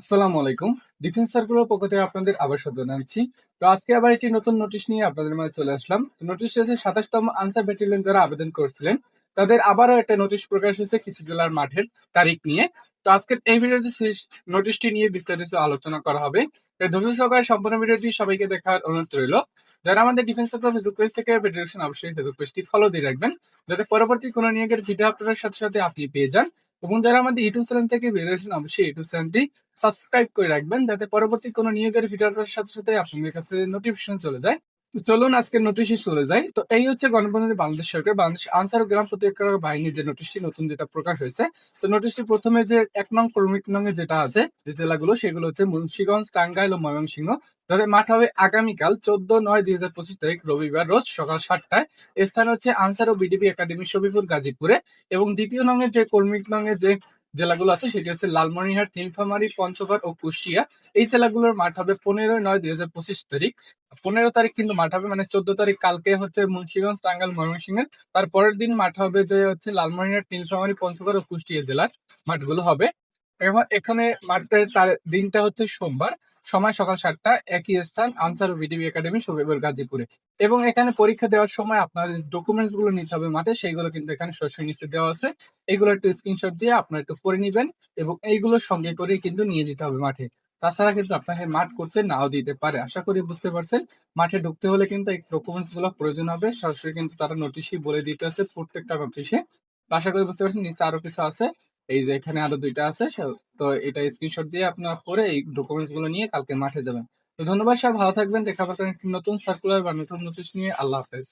আসসালামু আলাইকুম। Defence circular পক্ষ থেকে আপনাদের আবার সাথে জানাচ্ছি। তো আজকে আবার একটি নতুন নোটিশ নিয়ে আপনাদের মাঝে চলে আসলাম। নোটিশ হচ্ছে সাতাশতম আনসার ব্যাটালিয়ন যারা আবেদন করছিলেন, তাদের আবারও একটা নোটিশ প্রকাশ হয়েছে কিছু জেলার মাঠের তারিখ নিয়ে। তো আজকে এই ভিডিওতে নোটিশটি নিয়ে বিস্তারিত আলোচনা করা হবে। ধৈর্য সহকারে সম্পূর্ণ ভিডিওটি সবাইকে দেখার অনুরোধ রইল। যারা আমাদের ডিফেন্স সার্কুলার ফেসবুক পেজ থেকে অবশ্যই ফেসবুক পেজটি ফলো দিয়ে রাখবেন। যাতে পরবর্তী কোনো নিয়োগের ভিডিও আপনার সাথে সাথে আপনি পেয়ে যান। এবং যারা আমাদের ইউটিউব চ্যানেল থেকে ভিডিওশন অবশ্যই ইউটিউব চ্যানেলটি সাবস্ক্রাইব করে রাখবেন, যাতে পরবর্তী কোনো নিয়োগের ভিডিও আসার সাথে সাথে আপনাদের কাছে নোটিফিকেশন চলে যায়। তো চলুন আজকে নোটিশে চলে যাই। তো এই হচ্ছে গণপ্রজাতন্ত্রী বাংলাদেশ সরকার। বাংলাদেশ আনসার গ্রাম প্রতিরক্ষা বাহিনীর যে নোটিশটি নতুন যেটা প্রকাশ হয়েছে, তো নোটিশটি প্রথমে যে এক নং ক্রমিক নং এ যেটা আছে, যে জেলাগুলো, সেগুলো হচ্ছে মুন্সিগঞ্জ টাঙ্গাইল ও ময়মনসিংহ। তাদের মাঠ হবে আগামীকাল চোদ্দ নয় দুই হাজার পঁচিশ তারিখ রবিবার, রোজ সকাল সাতটায়। স্থান হচ্ছে আনসার ও বিডিপি একাডেমি শফিপুর গাজীপুরে। এবং দ্বিতীয় নঙের যে কর্মিক নঙের যে জেলাগুলো আছে, সেটি হচ্ছে লালমনিরহাট, নীলফামারী, পঞ্চগড় ও কুষ্টিয়া। এই জেলাগুলোর মাঠ হবে পনেরো নয় দুই হাজার পঁচিশ তারিখ। পনেরো তারিখ কিন্তু মাঠ হবে মানে চোদ্দ তারিখ কালকে হচ্ছে মুন্সিগঞ্জ টাঙ্গাল ময়মনসিংহের। তার পরের দিন মাঠ হবে যে হচ্ছে লালমনিরহাট, নীলফামারী, পঞ্চগড় ও কুষ্টিয়া জেলার মাঠগুলো হবে। এবং এখানে মাঠের তার দিনটা হচ্ছে সোমবার। সময় সকাল সাতটা, একই স্থান আনসার বিডিবি একাডেমি, শোভেবর গাজীপুরে। এবং এখানে পরীক্ষা দেওয়ার সময় আপনার ডকুমেন্টসগুলো নিতে হবে মাঠে, সেইগুলো কিন্তু এখানে শস্য নিচে দেওয়া আছে। এগুলো একটু স্ক্রিনশট দিয়ে আপনার একটু করে নিবেন এবং এইগুলো সঙ্গে করে কিন্তু নিয়ে দিতে হবে মাঠে। তাছাড়া কিন্তু আপনাকে মাঠ করতে নাও দিতে পারে, আশা করি বুঝতে পারছেন। মাঠে ঢুকতে হলে কিন্তু এই ডকুমেন্টসগুলো প্রয়োজন হবে, সরাসরি কিন্তু তারা নোটিশই বলে দিতে আছে প্রত্যেকটা নোটিশে আশা করি বুঝতে পারছেন, নিচে আরও কিছু আছে। এই যে এখানে আরও দুইটা আছে তো এটা স্ক্রিনশট দিয়ে আপনার করে এই ডকুমেন্টসগুলো নিয়ে কালকে মাঠে যাবেন। তো ধন্যবাদ সব ভালো থাকবেন, দেখা পাবেন একটি নতুন সার্কুলার বা নতুন নোটিশ নিয়ে। আল্লাহ হাফেজ।